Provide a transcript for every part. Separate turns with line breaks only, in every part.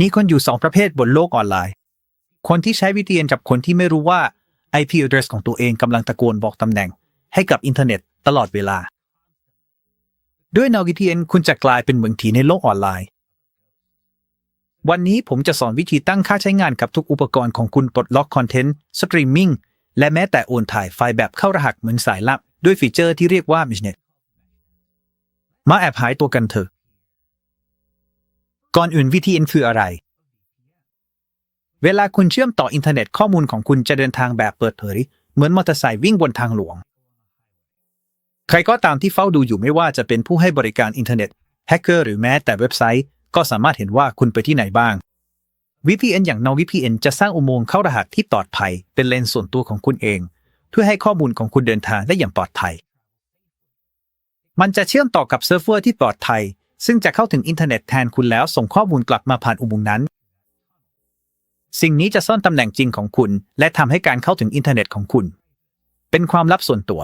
มีคนอยู่สองประเภทบนโลกออนไลน์ คนที่ใช้ VPN กับคนที่ไม่รู้ว่า IP address ของตัวเองกำลังตะโกนบอกตำแหน่ง ให้กับอินเทอร์เน็ตตลอดเวลา ด้วย NordVPN คุณจะกลายเป็นเมืองผีในโลกออนไลน์ วันนี้ผมจะสอนวิธีตั้งค่าใช้งานกับทุกอุปกรณ์ของคุณปลดล็อกคอนเทนต์สตรีมมิ่งและแม้แต่โอนถ่ายไฟล์แบบเข้ารหัสเหมือนสายลับ ด้วยฟีเจอร์ที่เรียกว่า Mishnet มาแอบหายตัวกันเถอะ ก่อนอื่น VPN คืออะไร เวลาคุณเชื่อมต่ออินเทอร์เน็ตข้อมูลของคุณจะเดินทางแบบเปิดเผย เหมือนมอเตอร์ไซค์วิ่งบนทางหลวง ใครก็ตามที่เฝ้าดูอยู่ไม่ว่าจะเป็นผู้ให้บริการอินเทอร์เน็ตแฮกเกอร์หรือแม้แต่เว็บไซต์ ก็สามารถเห็นว่าคุณไปที่ไหนบ้าง VPN อย่าง NordVPN จะสร้างอุโมงค์เข้ารหัสที่ปลอดภัย เป็นเลนส์ส่วนตัวของคุณเอง เพื่อให้ข้อมูลของคุณเดินทางได้อย่างปลอดภัย มันจะเชื่อมต่อกับเซิร์ฟเวอร์ที่ปลอดภัย ซึ่งจะเข้าถึงอินเทอร์เน็ตแทนคุณแล้วส่งข้อมูลกลับมาผ่านอุโมงค์นั้น สิ่งนี้จะซ่อนตำแหน่งจริงของคุณ และทำให้การเข้าถึงอินเทอร์เน็ตของคุณ เป็นความลับส่วนตัว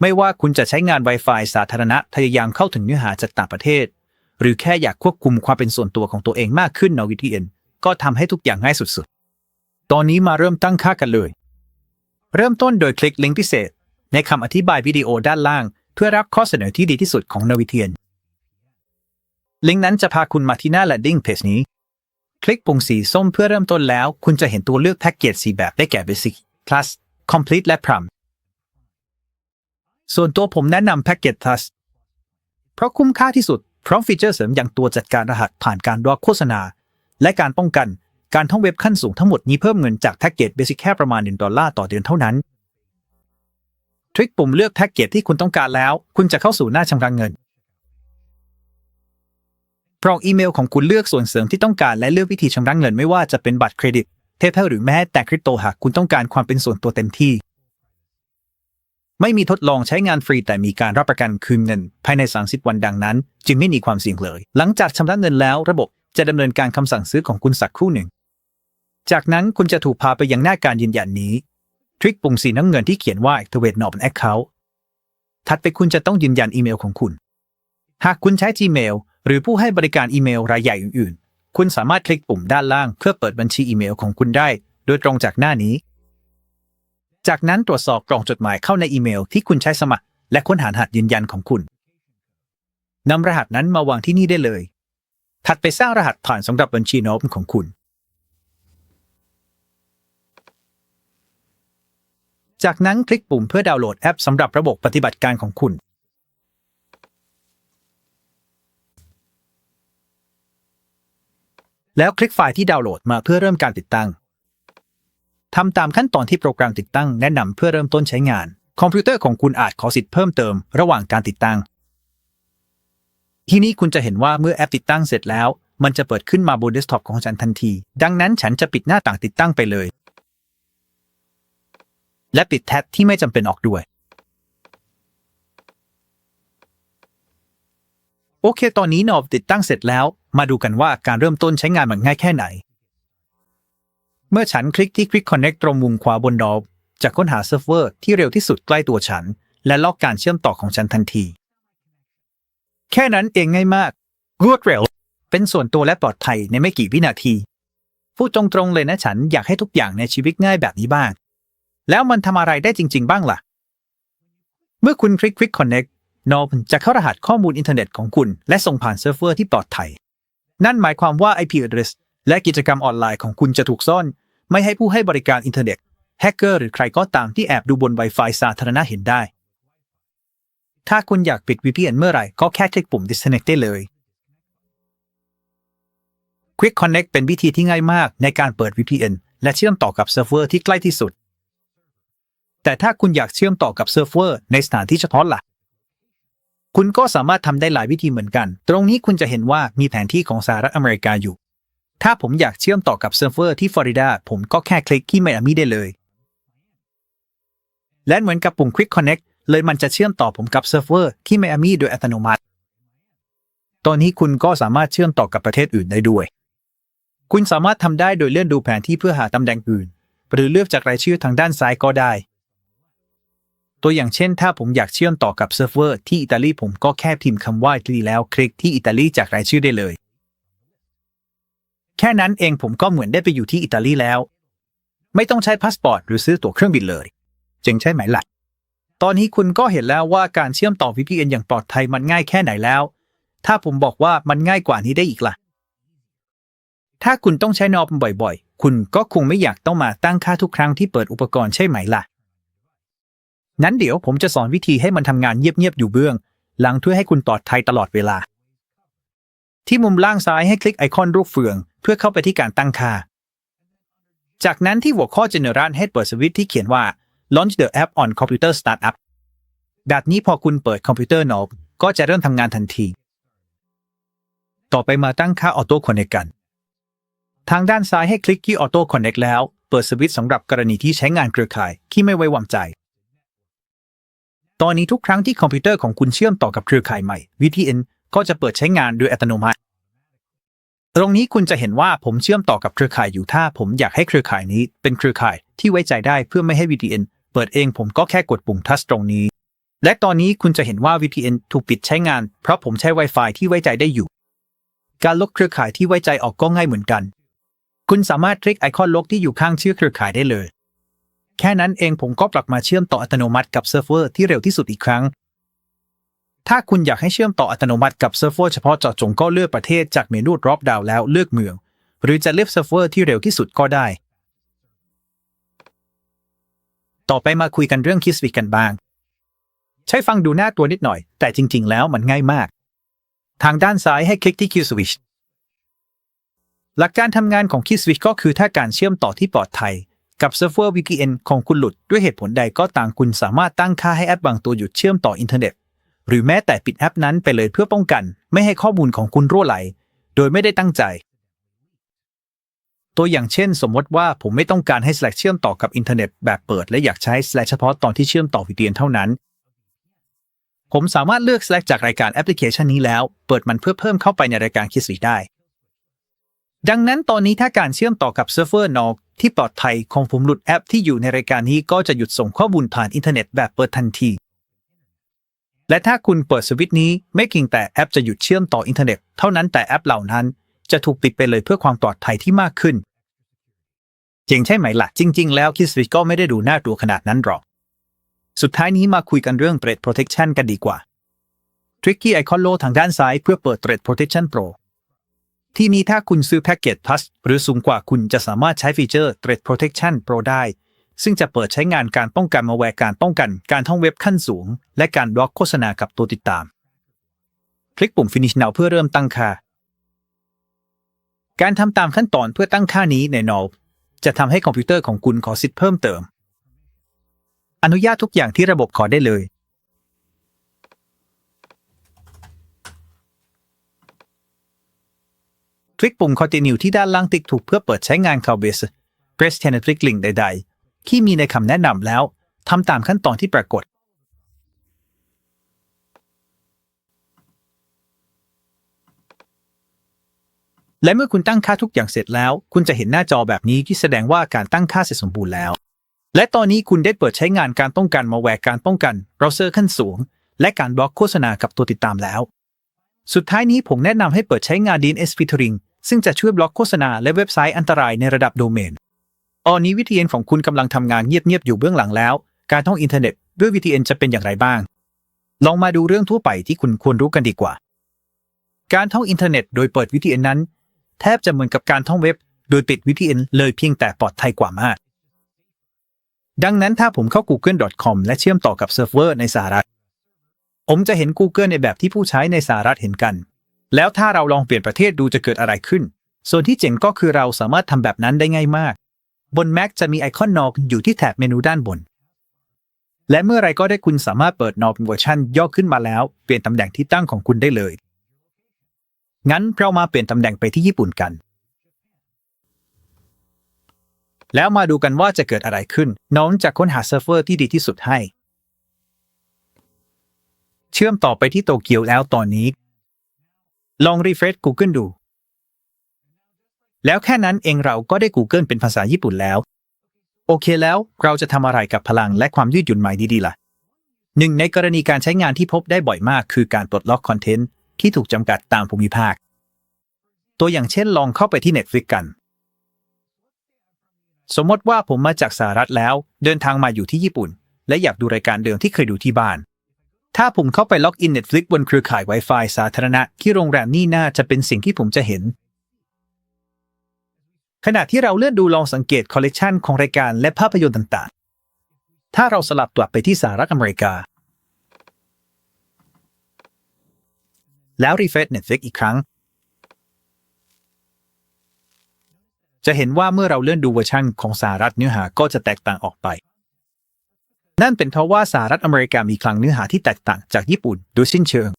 ไม่ว่าคุณจะใช้งาน Wi-Fi สาธารณะพยายามเข้าถึงเนื้อหาจากต่างประเทศ หรือแค่อยากควบคุมความเป็นส่วนตัวของตัวเองมากขึ้นใน VPN ก็ทำให้ทุกอย่างง่ายสุดๆ ตอนนี้มาเริ่มตั้งค่ากันเลย เริ่มต้นโดยคลิกลิงก์พิเศษ ในคำอธิบายวิดีโอด้านล่าง เพื่อรับข้อเสนอที่ดีที่สุดของ n o v i t i a n ลิงก์นั้นจะพาคุณมาที่หน้า landing page นี้ คลิกปุ่มสีส้มเพื่อเริ่มต้นแล้ว คุณจะเห็นตัวเลือกแพ็กเกจสีแบบได้แก่ Basic Plus Complete และ Prom ส่วนตัวผมแนะนำแพ็กเกจ Plus เพราะคุ้มค่าที่สุดพร้อมฟีเจอร์เสริมอย่างตัวจัดการรหัสผ่านการรอโฆษณา และการป้องกันการท่องเว็บขั้นสูงทั้งหมดนี้เพิ่มเงินจากแพ็กเกจ Basic แค่ประมาณ1ดอลลาร์ต่อเดือนเท่านั้นทริคปุ่มเลือกแพ็กเกจที่คุณต้องการแล้ว คุณจะเข้าสู่หน้าชำระเงิน กรอกอีเมลของคุณเลือกส่วนเสริมที่ต้องการและเลือกวิธีชำระเงินไม่ว่าจะเป็นบัตรเครดิต เทปหรือแม้แต่คริปโตหากคุณต้องการความเป็นส่วนตัวเต็มที่ ไม่มีทดลองใช้งานฟรีแต่มีการรับประกันคืนเงิน ภายใน 30 วันดังนั้น จึงไม่มีความเสี่ยงเลย หลังจากชำระเงินแล้วระบบจะดำเนินการคำสั่งซื้อของคุณสักครู่หนึ่ง จากนั้นคุณจะถูกพาไปยังหน้าการยืนยันนี้ทริคปุ่มสีน้ำเงินที่เขียนว่า activate non account ถัดไปคุณจะต้องยืนยันอีเมลของคุณ หากคุณใช้ Gmail หรือผู้ให้บริการอีเมลรายใหญ่อื่นๆ คุณสามารถคลิกปุ่มด้านล่างเพื่อเปิดบัญชีอีเมลของคุณได้ โดยตรงจากหน้านี้ จากนั้นตรวจสอบกล่องจดหมายเข้าในอีเมลที่คุณใช้สมัคร และค้นหารหัสยืนยันของคุณนำรหัสนั้นมาวางที่นี่ได้เลย ถัดไปสร้างรหัสผ่านสำหรับบัญชีโน้ตของคุณ จากนั้นคลิกปุ่มเพื่อดาวน์โหลดแอปสำหรับระบบปฏิบัติการของคุณ แล้วคลิกไฟล์ที่ดาวน์โหลดมาเพื่อเริ่มการติดตั้งทำตามขั้นตอนที่โปรแกรมติดตั้งแนะนำเพื่อเริ่มต้นใช้งาน คอมพิวเตอร์ของคุณอาจขอสิทธิ์เพิ่มเติมระหว่างการติดตั้ง ที่นี้คุณจะเห็นว่าเมื่อแอปติดตั้งเสร็จแล้ว มันจะเปิดขึ้นมาบนเดสก์ท็อปของฉันทันที ดังนั้นฉันจะปิดหน้าต่างติดตั้งไปเลย และปิดแท็บที่ไม่จำเป็นออกด้วย โอเค ตอนนี้นอบติดตั้งเสร็จแล้ว มาดูกันว่าการเริ่มต้นใช้งานมันง่ายแค่ไหน เมื่อฉันคลิกที่ Quick Connect ตรงมุมขวาบนนอบจะค้นหาเซิร์ฟเวอร์ที่เร็วที่สุดใกล้ตัวฉัน และล็อกการเชื่อมต่อของฉันทันที แค่นั้นเองง่ายมาก รวดเร็ว เป็นส่วนตัวและปลอดภัยในไม่กี่วินาที พูดตรงๆเลยนะฉันอยากให้ทุกอย่างในชีวิตง่ายแบบนี้บ้าง แล้วมันทำอะไรได้จริง ๆ บ้างล่ะ เมื่อคุณคลิก Quick Connect นอบจะเข้ารหัสข้อมูลอินเทอร์เน็ตของคุณ และส่งผ่านเซิร์ฟเวอร์ที่ปลอดภัย นั่นหมายความว่า IP address และกิจกรรมออนไลน์ของคุณจะถูกซ่อน ไม่ให้ผู้ให้บริการอินเทอร์เน็ตแฮกเกอร์หรือใครก็ตามที่แอบดูบน Wi-Fi สาธารณะเห็นได้ ถ้าคุณอยากปิด VPN เมื่อไหร่ก็แค่คลิกปุ่ม disconnect ได้เลย Quick Connect เป็นวิธีที่ง่ายมากในการเปิด VPN และเชื่อมต่อกับเซิร์ฟเวอร์ที่ใกล้ที่สุด แต่ถ้าคุณอยากเชื่อมต่อกับเซิร์ฟเวอร์ในสถานที่เฉพาะล่ะ คุณก็สามารถทำได้หลายวิธีเหมือนกัน ตรงนี้คุณจะเห็นว่ามีแผนที่ของสหรัฐอเมริกาอยู่ ถ้าผมอยากเชื่อมต่อกับเซิร์ฟเวอร์ที่ฟลอริดาผมก็แค่คลิกที่ไมอามี่ได้เลย และเหมือนกับปุ่ม Quick Connect เลยมันจะเชื่อมต่อผมกับเซิร์ฟเวอร์ที่ไมอามี่โดยอัตโนมัติ ตอนนี้คุณก็สามารถเชื่อมต่อกับประเทศอื่นได้ด้วย คุณสามารถทำได้โดยเลื่อนดูแผนที่เพื่อหาตำแหน่งอื่น หรือเลือกจากรายชื่อทางด้านซ้ายก็ได้ ตัวอย่างเช่น ถ้าผมอยากเชื่อมต่อกับเซิร์ฟเวอร์ที่อิตาลีผมก็แค่พิมพ์คำว่าอิตาลีแล้วคลิกที่อิตาลีจากรายชื่อได้เลย แค่นั้นเองผมก็เหมือนได้ไปอยู่ที่อิตาลีแล้ว ไม่ต้องใช้พาสปอร์ตหรือซื้อตั๋วเครื่องบินเลยจริงใช่ไหมล่ะตอนนี้คุณก็เห็นแล้วว่าการเชื่อมต่อ VPN อย่างปลอดภัยมันง่ายแค่ไหนแล้ว ถ้าผมบอกว่ามันง่ายกว่านี้ได้อีกล่ะ ถ้าคุณต้องใช้นอมบ่อยๆ คุณก็คงไม่อยากต้องมาตั้งค่าทุกครั้งที่เปิดอุปกรณ์ใช่ไหมล่ะ นั้นเดี๋ยวผมจะสอนวิธีให้มันทำงานเงียบๆอยู่เบื้อง หลังเพื่อให้คุณปลอดภัยตลอดเวลา ที่มุมล่างซ้ายให้คลิกไอคอนรูปเฟือง เพื่อเข้าไปที่การตั้งค่า จากนั้นที่หัวข้อ General ให้เปิดสวิตช์ที่เขียนว่า Launch the app on computer startup แบบนี้พอคุณเปิดคอมพิวเตอร์นอบก็จะเริ่มทำงานทันที ต่อไปมาตั้งค่า Auto Connect กัน ทางด้านซ้ายให้คลิกที่ Auto Connect แล้ว เปิดสวิตช์สำหรับกรณีที่ใช้งานเครือข่ายที่ไม่ไว้วางใจ ตอนนี้ทุกครั้งที่คอมพิวเตอร์ของคุณเชื่อมต่อกับเครือข่ายใหม่ VPN ก็จะเปิดใช้งานโดยอัตโนมัติ ตรงนี้คุณจะเห็นว่าผมเชื่อมต่อกับเครือข่ายอยู่ถ้าผมอยากให้เครือข่ายนี้เป็นเครือข่ายที่ไว้ใจได้เพื่อไม่ให้ VPN เปิดเองผมก็แค่กดปุ่มทัชตรงนี้ และตอนนี้คุณจะเห็นว่า VPN ถูกปิดใช้งาน เพราะผมใช้ Wi-Fi ที่ไว้ใจได้อยู่ การลบเครือข่ายที่ไว้ใจออกก็ง่ายเหมือนกัน คุณสามารถคลิกไอคอนลบที่อยู่ข้างชื่อเครือข่ายได้เลย แค่นั้นเองผมก็กลับมาเชื่อมต่ออัตโนมัติกับเซิร์ฟเวอร์ที่เร็วที่สุดอีกครั้ง ถ้าคุณอยากให้เชื่อมต่ออัตโนมัติกับเซิร์ฟเวอร์เฉพาะเจาะจงก็เลือกประเทศจากเมนู drop down แล้วเลือกเมือง หรือจะเลือกเซิร์ฟเวอร์ที่เร็วที่สุดก็ได้ ต่อไปมาคุยกันเรื่องคิสวิกกันบ้าง ใช้ฟังดูหน้าตัวนิดหน่อย แต่จริง ๆ แล้วมันง่ายมาก ทางด้านซ้ายให้คลิกที่ Q Switch หลักการทำงานของ Q Switch ก็คือถ้าการเชื่อมต่อที่ปลอดภัย กับเซิร์ฟเวอร์ VPN ของคุณหลุดด้วยเหตุผลใดก็ต่ามคุณสามารถตั้งค่าให้แอปบางตัวหยุดเชื่อมต่ออินเทอร์เน็ต หรือแม้แต่ปิดแอปนั้นไปเลยเพื่อป้องกัน ไม่ให้ข้อมูลของคุณรั่วไหล โดยไม่ได้ตั้งใจ ตัวอย่างเช่น สมมติว่าผมไม่ต้องการให้ Slack เชื่อมต่อกับอินเทอร์เน็ตแบบเปิด และอยากใช้ Slack เฉพาะตอนที่เชื่อมต่อ VPN เท่านั้น ผมสามารถเลือก Slack จากรายการแอปพลิเคชันนี้แล้ว เปิดมันเพื่อเพิ่มเข้าไปในรายการคิสวีได้ ดังนั้นตอนนี้ถ้าการเชื่อมต่อกับเซิร์ฟเวอร์นอกที่ปลอดภัยของผมหลุดแอปที่อยู่ในรายการนี้ก็จะหยุดส่งข้อมูลผ่านอินเทอร์เน็ตแบบเปิดทันที และถ้าคุณเปิดสวิตช์นี้ไม่เพียงแต่แอปจะหยุดเชื่อมต่ออินเทอร์เน็ตเท่านั้นแต่แอปเหล่านั้นจะถูกปิดไปเลยเพื่อความปลอดภัยที่มากขึ้นจริงใช่ไหมล่ะ จริง ๆ แล้วคิสวิตก็ไม่ได้ดูน่ากลัวขนาดนั้นหรอก สุดท้ายนี้มาคุยกันเรื่อง Threat Protection กันดีกว่า Tricky Icon Low ทางด้านซ้ายเพื่อเปิด Threat Protection Pro ที่นี้ถ้าคุณซื้อแพ็กเกจ Plus หรือสูงกว่าคุณจะสามารถใช้ฟีเจอร์ Threat Protection Pro ได้ ซึ่งจะเปิดใช้งานการป้องกันมาแวร์การป้องกันการท่องเว็บขั้นสูง และการบล็อกโฆษณากับตัวติดตาม คลิกปุ่ม Finish Now เพื่อเริ่มตั้งค่า การทำตามขั้นตอนเพื่อตั้งค่านี้ใน n o b จะทำให้คอมพิวเตอร์ของคุณขอสิทธิ์เพิ่มเติม อนุญาตทุกอย่างที่ระบบขอได้เลย คลิกปุ่ม Continue ที่ด้านล่างติ๊กถูกเพื่อเปิดใช้งาน Cloudbase Press t e n e t r i c Link ใด ๆ ที่มีในคำแนะนำแล้วทำตามขั้นตอนที่ปรากฏ และเมื่อคุณตั้งค่าทุกอย่างเสร็จแล้ว คุณจะเห็นหน้าจอแบบนี้ที่แสดงว่าการตั้งค่าเสร็จสมบูรณ์แล้ว และตอนนี้คุณได้เปิดใช้งานการป้องกันมาแวร์การป้องกันเราเซอร์ขั้นสูง และการบล็อกโฆษณากับตัวติดตามแล้ว สุดท้ายนี้ผมแนะนำให้เปิดใช้งาน DNS filtering ซึ่งจะช่วยบล็อกโฆษณาและเว็บไซต์อันตรายในระดับโดเมนตอนนี้ VPN ของคุณกำลังทำงานเงียบๆอยู่เบื้องหลังแล้ว การท่องอินเทอร์เน็ตด้วย VPN จะเป็นอย่างไรบ้าง ลองมาดูเรื่องทั่วไปที่คุณควรรู้กันดีกว่า การท่องอินเทอร์เน็ตโดยเปิด VPN นั้น แทบจะเหมือนกับการท่องเว็บ โดยปิด VPN เลยเพียงแต่ปลอดภัยกว่ามาก ดังนั้นถ้าผมเข้า google.com และเชื่อมต่อกับเซิร์ฟเวอร์ในสหรัฐ ผมจะเห็น Google ในแบบที่ผู้ใช้ในสหรัฐเห็นกัน แล้วถ้าเราลองเปลี่ยนประเทศดูจะเกิดอะไรขึ้น ส่วนที่เจ๋งก็คือเราสามารถทำแบบนั้นได้ง่ายมาก บน Mac จะมีไอคอนนอกอยู่ที่แถบเมนูด้านบน และเมื่อไรก็ได้คุณสามารถเปิดนอเป็นเวอร์ชันย่อขึ้นมาแล้ว เปลี่ยนตำแหน่งที่ตั้งของคุณได้เลย งั้นเรามาเปลี่ยนตำแหน่งไปที่ญี่ปุ่นกัน แล้วมาดูกันว่าจะเกิดอะไรขึ้น น้องจะค้นหาเซิร์ฟเวอร์ที่ดีที่สุดให้ เชื่อมต่อไปที่โตเกียวแล้วตอนนี้ ลองรีเฟรช Google ดู แล้วแค่นั้นเองเราก็ได้ Google เป็นภาษาญี่ปุ่นแล้ว โอเคแล้วเราจะทำอะไรกับพลังและความยืดหยุ่นใหม่ดีๆล่ะหนึ่งในกรณีการใช้งานที่พบได้บ่อยมากคือการปลดล็อกคอนเทนต์ที่ถูกจำกัดตามภูมิภาค ตัวอย่างเช่นลองเข้าไปที่ Netflix กัน สมมติว่าผมมาจากสหรัฐแล้ว เดินทางมาอยู่ที่ญี่ปุ่น และอยากดูรายการเดิมที่เคยดูที่บ้าน ถ้าผมเข้าไปล็อกอิน Netflix บนเครือข่าย Wi-Fi สาธารณะที่โรงแรมนี่น่าจะเป็นสิ่งที่ผมจะเห็น ขณะที่เราเลื่อนดูลองสังเกตคอลเลกชันของรายการและภาพยนตร์ต่างๆ ถ้าเราสลับกลับไปที่สหรัฐอเมริกา แล้วรีเฟรช Netflix อีกครั้ง จะเห็นว่าเมื่อเราเลื่อนดูเวอร์ชันของสหรัฐเนื้อหาก็จะแตกต่างออกไป นั่นเป็นเพราะว่าสหรัฐอเมริกามีคลังเนื้อหาที่แตกต่างจากญี่ปุ่นโดยสิ้นเชิง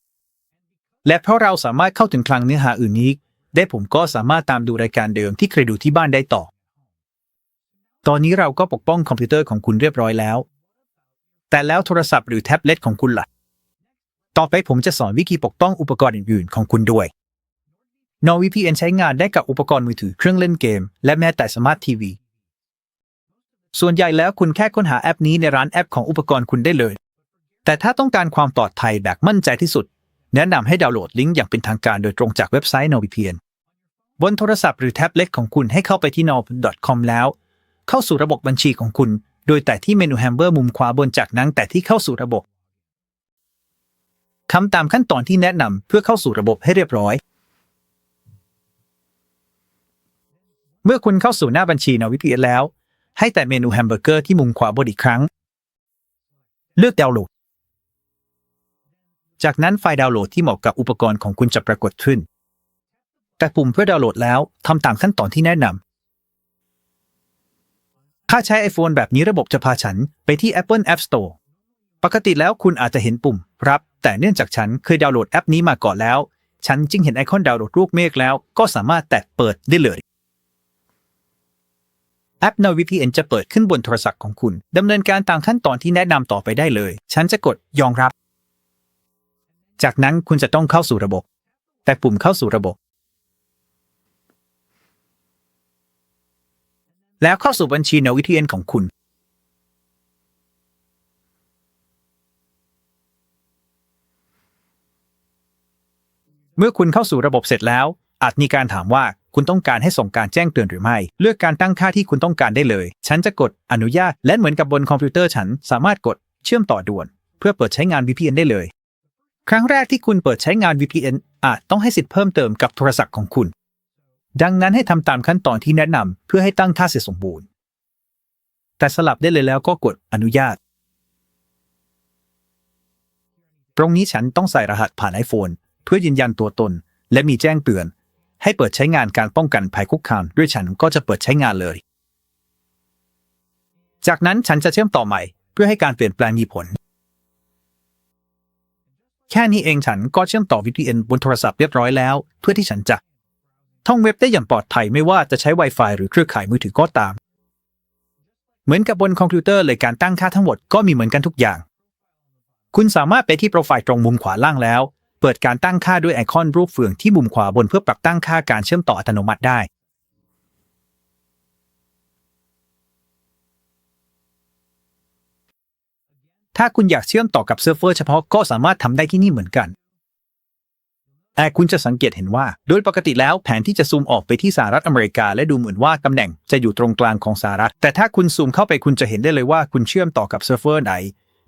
และเพราะเราสามารถเข้าถึงคลังเนื้อหาอื่นนี้ ได้ผมก็สามารถตามดูรายการเดิมที่เคยดูที่บ้านได้ต่อ ตอนนี้เราก็ปกป้องคอมพิวเตอร์ของคุณเรียบร้อยแล้ว แต่แล้วโทรศัพท์หรือแท็บเล็ตของคุณล่ะ ต่อไปผมจะสอนวิธีปกป้องอุปกรณ์อื่นๆ ของคุณด้วย NordVPN ใช้งานได้กับอุปกรณ์มือถือเครื่องเล่นเกม และแม้แต่สมาร์ททีวี ส่วนใหญ่แล้วคุณแค่ค้นหาแอปนี้ในร้านแอปของอุปกรณ์คุณได้เลย แต่ถ้าต้องการความปลอดภัยแบบมั่นใจที่สุด แนะนำให้ดาวน์โหลดลิงก์อย่างเป็นทางการโดยตรงจากเว็บไซต์ NordVPN บนโทรศัพท์หรือแท็บเล็ตของคุณให้เข้าไปที่ nord.com แล้ว เข้าสู่ระบบบัญชีของคุณ โดยแต่ที่เมนูแฮมเบอร์มุมขวาบนจากนั้นแต่ที่เข้าสู่ระบบทำตามขั้นตอนที่แนะนำเพื่อเข้าสู่ระบบให้เรียบร้อย เมื่อคุณเข้าสู่หน้าบัญชี NordVPN แล้ว ให้แต่เมนูแฮมเบอร์เกอร์ที่มุมขวาบนอีกครั้ง เลือกดาวน์โหลด จากนั้นไฟล์ดาวน์โหลดที่เหมาะกับอุปกรณ์ของคุณจะปรากฏขึ้น แต่ปุ่มเพื่อดาวน์โหลดแล้วทำตามขั้นตอนที่แนะนำถ้าใช้ iPhone แบบนี้ระบบจะพาฉันไปที่ Apple App Store ปกติแล้วคุณอาจจะเห็นปุ่ม รับ แต่เนื่องจากฉันเคยดาวน์โหลดแอปนี้มาก่อนแล้ว ฉันจึงเห็นไอคอนดาวน์โหลดรูปเมฆแล้ว ก็สามารถแตะเปิดได้เลย แอป NordVPN จะเปิดขึ้นบนโทรศัพท์ของคุณดำเนินการตามขั้นตอนที่แนะนำต่อไปได้เลย ฉันจะกดยอมรับ จากนั้นคุณจะต้องเข้าสู่ระบบ แต่ปุ่มเข้าสู่ระบบ แล้วเข้าสู่บัญชี NordVPN ของคุณ เมื่อคุณเข้าสู่ระบบเสร็จแล้ว อาจมีการถามว่า คุณต้องการให้ส่งการแจ้งเตือนหรือไม่ เลือกการตั้งค่าที่คุณต้องการได้เลย ฉันจะกดอนุญาตและเหมือนกับบนคอมพิวเตอร์ฉันสามารถกดเชื่อมต่อด่วน เพื่อเปิดใช้งาน VPN ได้เลย ครั้งแรกที่คุณเปิดใช้งาน VPN อาจต้องให้สิทธิ์เพิ่มเติมกับโทรศัพท์ของคุณ ดังนั้นให้ทำตามขั้นตอนที่แนะนำเพื่อให้ตั้งค่าเสร็จสมบูรณ์ แต่สลับได้เลยแล้วก็กดอนุญาต ตรงนี้ฉันต้องใส่รหัสผ่าน iPhone เพื่อยืนยันตัวตน และมีแจ้งเตือน ให้เปิดใช้งานการป้องกันภัยคุกคามด้วยฉันก็จะเปิดใช้งานเลย จากนั้นฉันจะเชื่อมต่อใหม่ เพื่อให้การเปลี่ยนแปลงมีผล แค่นี้เองฉันก็เชื่อมต่อ VPN บนโทรศัพท์เรียบร้อยแล้ว เพื่อที่ฉันจะท่องเว็บได้อย่างปลอดภัยไม่ว่าจะใช้ Wi-Fi หรือเครือข่ายมือถือก็ตาม เหมือนกับบนคอมพิวเตอร์เลยการตั้งค่าทั้งหมดก็มีเหมือนกันทุกอย่าง คุณสามารถไปที่โปรไฟล์ตรงมุมขวาล่างแล้ว เปิดการตั้งค่าด้วยไอคอนรูปเฟืองที่มุมขวาบนเพื่อปรับตั้งค่าการเชื่อมต่ออัตโนมัติได้ ถ้าคุณอยากเชื่อมต่อกับเซิร์ฟเวอร์เฉพาะก็สามารถทำได้ที่นี่เหมือนกันแต่คุณจะสังเกตเห็นว่า โดยปกติแล้วแผนที่จะซูมออกไปที่สหรัฐอเมริกา และดูเหมือนว่าตำแหน่งจะอยู่ตรงกลางของสหรัฐ แต่ถ้าคุณซูมเข้าไปคุณจะเห็นได้เลยว่าคุณเชื่อมต่อกับเซิร์ฟเวอร์ไหน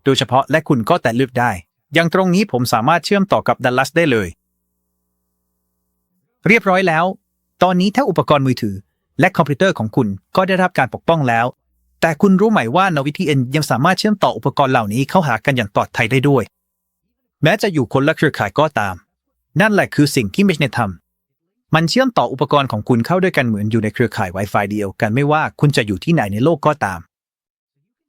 โดยเฉพาะและคุณก็แต่เลือกได้ อย่างตรงนี้ผมสามารถเชื่อมต่อกับดัลลัสได้เลย เรียบร้อยแล้ว ตอนนี้ทั้งอุปกรณ์มือถือ และคอมพิวเตอร์ของคุณก็ได้รับการปกป้องแล้ว แต่คุณรู้ไหมว่า NordVPN ยังสามารถเชื่อมต่ออุปกรณ์เหล่านี้เข้าหากันอย่างปลอดภัยได้ด้วย แม้จะอยู่คนละเครือข่ายก็ตาม นั่นแหละคือสิ่งที่ Meshnet ทำมันเชื่อมต่ออุปกรณ์ของคุณเข้าด้วยกันเหมือนอยู่ในเครือข่าย Wi-Fi เดียวกันไม่ว่าคุณจะอยู่ที่ไหนในโลกก็ตาม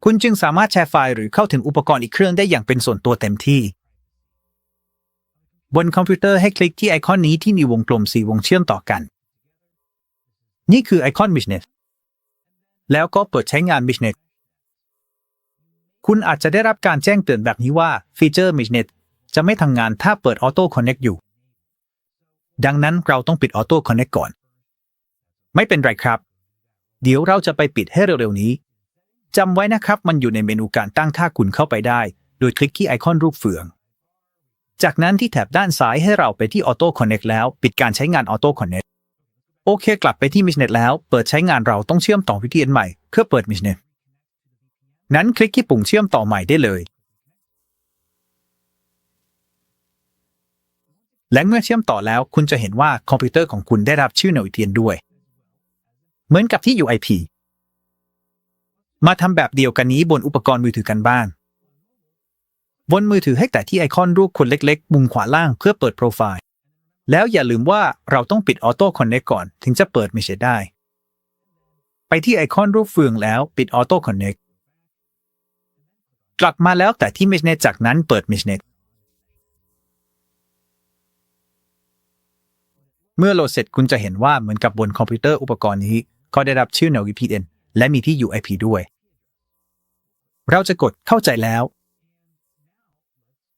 คุณจึงสามารถแชร์ไฟล์หรือเข้าถึงอุปกรณ์อีกเครื่องได้อย่างเป็นส่วนตัวเต็มที่ บนคอมพิวเตอร์ให้คลิกที่ไอคอนนี้ที่มีวงกลมสีวงเชื่อมต่อกัน นี่คือไอคอน Meshnet แล้วก็เปิดใช้งาน Meshnet คุณอาจจะได้รับการแจ้งเตือนแบบนี้ว่าฟีเจอร์ Meshnet จะไม่ทำงานถ้าเปิด Auto Connect อยู่ ดังนั้นเราต้องปิด Auto Connect ก่อน ไม่เป็นไรครับ เดี๋ยวเราจะไปปิดให้เร็วๆนี้ จำไว้นะครับ มันอยู่ในเมนูการตั้งค่าคุณเข้าไปได้ โดยคลิกที่ไอคอนรูปเฟือง จากนั้นที่แถบด้านซ้ายให้เราไปที่ Auto Connect แล้ว ปิดการใช้งาน Auto Connect โอเค กลับไปที่ Mishnet แล้ว เปิดใช้งานเราต้องเชื่อมต่อ VPN ใหม่เพื่อเปิด Mishnet นั้นคลิกที่ปุ่มเชื่อมต่อใหม่ได้เลย และเมื่อเชื่อมต่อแล้วคุณจะเห็นว่าคอมพิวเตอร์ของคุณได้รับชื่อ NordVPN ด้วย เหมือนกับที่ UIP มาทำแบบเดียวกันนี้บนอุปกรณ์มือถือกันบ้างบนมือถือให้แต่ที่ไอคอนรูปคนเล็กๆ มุมขวาล่างเพื่อเปิดโปรไฟล์ แล้วอย่าลืมว่าเราต้องปิดออโต้คอนเน c ก่อนถึงจะเปิดไม่ใช่ได้ ไปที่ไอคอนรูปเฟืองแล้วปิดออโต้คอนเน c กลับมาแล้วแต่ที่ m e s h n e t จากนั้นเปิด m e s h n e t เมื่อโหลดเสร็จคุณจะเห็นว่าเหมือนกับบนคอมพิวเตอร์อุปกรณ์นี้ ก็ได้รับชื่อ NordVPN และมีที่ UIP ด้วย เราจะกดเข้าใจแล้ว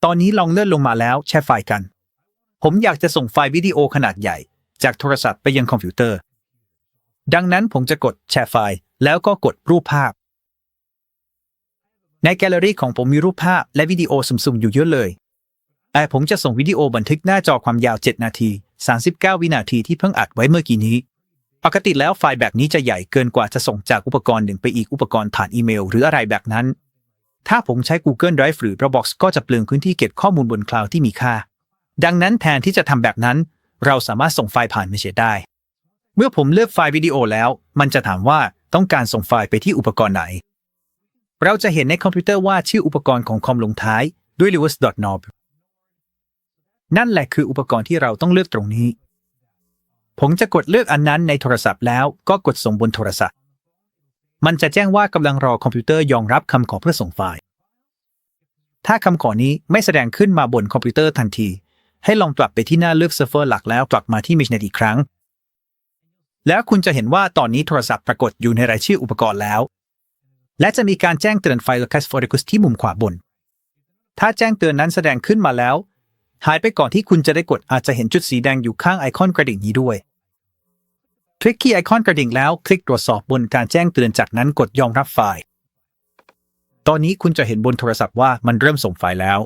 ตอนนี้ลองเลื่อนลงมาแล้วแชร์ไฟล์กัน ผมอยากจะส่งไฟล์วิดีโอขนาดใหญ่ จากโทรศัพท์ไปยังคอมพิวเตอร์ ดังนั้นผมจะกดแชร์ไฟล์ แล้วก็กดรูปภาพ ในแกลเลอรี่ของผมมีรูปภาพและวิดีโอสุ่มๆอยู่เยอะเลยแต่ผมจะส่งวิดีโอบันทึกหน้าจอความยาว 7 นาที 39 วินาทีที่เพิ่งอัดไว้เมื่อกี้นี้ ปกติแล้วไฟล์แบบนี้จะใหญ่เกินกว่าจะส่งจากอุปกรณ์หนึ่งไปอีกอุปกรณ์ผ่านอีเมล หรืออะไรแบบนั้น ถ้าผมใช้ Google Drive หรือ Dropbox ก็จะเปลืองพื้นที่เก็บข้อมูลบนคลาวด์ที่มีค่า ดังนั้นแทนที่จะทำแบบนั้น เราสามารถส่งไฟล์ผ่านเมชได้ เมื่อผมเลือกไฟล์วิดีโอแล้ว มันจะถามว่าต้องการส่งไฟล์ไปที่อุปกรณ์ไหน เราจะเห็นในคอมพิวเตอร์ว่าชื่ออุปกรณ์ของคอมลงท้ายด้วย lewis.knob นั่นแหละคืออุปกรณ์ที่เราต้องเลือกตรงนี้ ผมจะกดเลือกอันนั้นในโทรศัพท์แล้วก็กดส่งบนโทรศัพท์ มันจะแจ้งว่ากำลังรอคอมพิวเตอร์ยอมรับคำขอเพื่อส่งไฟล์ ถ้าคำขอนี้ไม่แสดงขึ้นมาบนคอมพิวเตอร์ทันที ให้ลองกลับไปที่หน้าเลือกเซิร์ฟเวอร์หลักแล้วกลับมาที่ Mishnet อีกครั้ง แล้วคุณจะเห็นว่าตอนนี้โทรศัพท์ปรากฏอยู่ในรายชื่ออุปกรณ์แล้ว และจะมีการแจ้งเตือนไฟล์ Locus for Request ที่มุมขวาบน ถ้าแจ้งเตือนนั้นแสดงขึ้นมาแล้ว หายไปก่อนที่คุณจะได้กดอาจจะเห็นจุดสีแดงอยู่ข้างไอคอนกระดิ่งนี้ด้วย คลิกที่ไอคอนกระดิ่งแล้วคลิกตรวจสอบบนการแจ้งเตือนจากนั้นกดยอมรับไฟล์ ตอนนี้คุณจะเห็นบนโทรศัพท์ว่ามันเริ่มส่งไฟล์แล้ว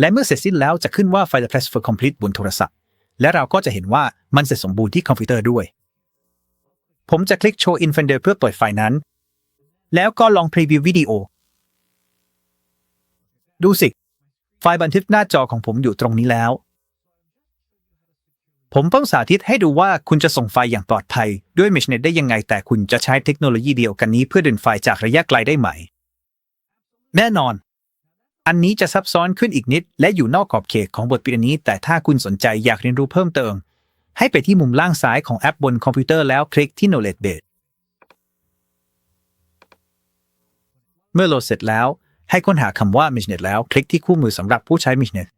และเมื่อเสร็จสิ้นแล้วจะขึ้นว่าไฟล์ transfer complete บนโทรศัพท์ และเราก็จะเห็นว่ามันเสร็จสมบูรณ์ที่คอมพิวเตอร์ด้วย ผมจะคลิก show in Finder เพื่อเปิดไฟล์นั้น แล้วก็ลองพรีวิววิดีโอ ดูสิ ไฟล์บันทึกหน้าจอของผมอยู่ตรงนี้แล้ว ผมต้องสาธิตให้ดูว่าคุณจะส่งไฟล์อย่างปลอดภัย ด้วย Meshnet ได้ยังไง แต่คุณจะใช้เทคโนโลยีเดียวกันนี้เพื่อดึงไฟล์จากระยะไกลได้ไหม แน่นอน อันนี้จะซับซ้อนขึ้นอีกนิด และอยู่นอกขอบเขตของบทเรียนนี้ แต่ถ้าคุณสนใจอยากเรียนรู้เพิ่มเติม ให้ไปที่มุมล่างซ้ายของแอปบนคอมพิวเตอร์แล้วคลิกที่ Knowledge Base เมื่อโหลดเสร็จแล้ว ให้ค้นหาคำว่า Mishnet แล้วคลิกที่คู่มือสำหรับผู้ใช้ Mishnet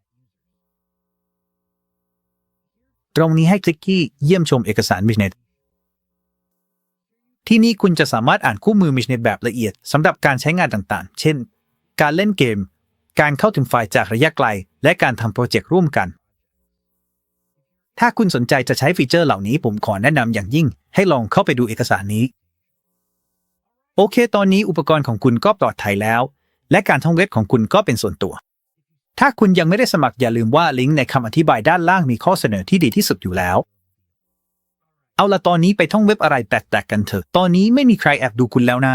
ตรงนี้ให้คลิกที่เยี่ยมชมเอกสาร Mishnet ที่นี่คุณจะสามารถอ่านคู่มือ Mishnet แบบละเอียดสำหรับการใช้งานต่างๆ เช่น การเล่นเกม การเข้าถึงไฟล์จากระยะไกล และการทำโปรเจกต์ร่วมกัน ถ้าคุณสนใจจะใช้ฟีเจอร์เหล่านี้ผมขอแนะนำอย่างยิ่ง ให้ลองเข้าไปดูเอกสารนี้ โอเค ตอนนี้อุปกรณ์ของคุณก็ปลอดภัยแล้ว และการท่องเว็บของคุณก็เป็นส่วนตัว ถ้าคุณยังไม่ได้สมัครอย่าลืมว่าลิงก์ในคำอธิบายด้านล่างมีข้อเสนอที่ดีที่สุดอยู่แล้ว เอาละตอนนี้ไปท่องเว็บอะไรแตกๆกันเถอะ ตอนนี้ไม่มีใครแอบดูคุณแล้วนะ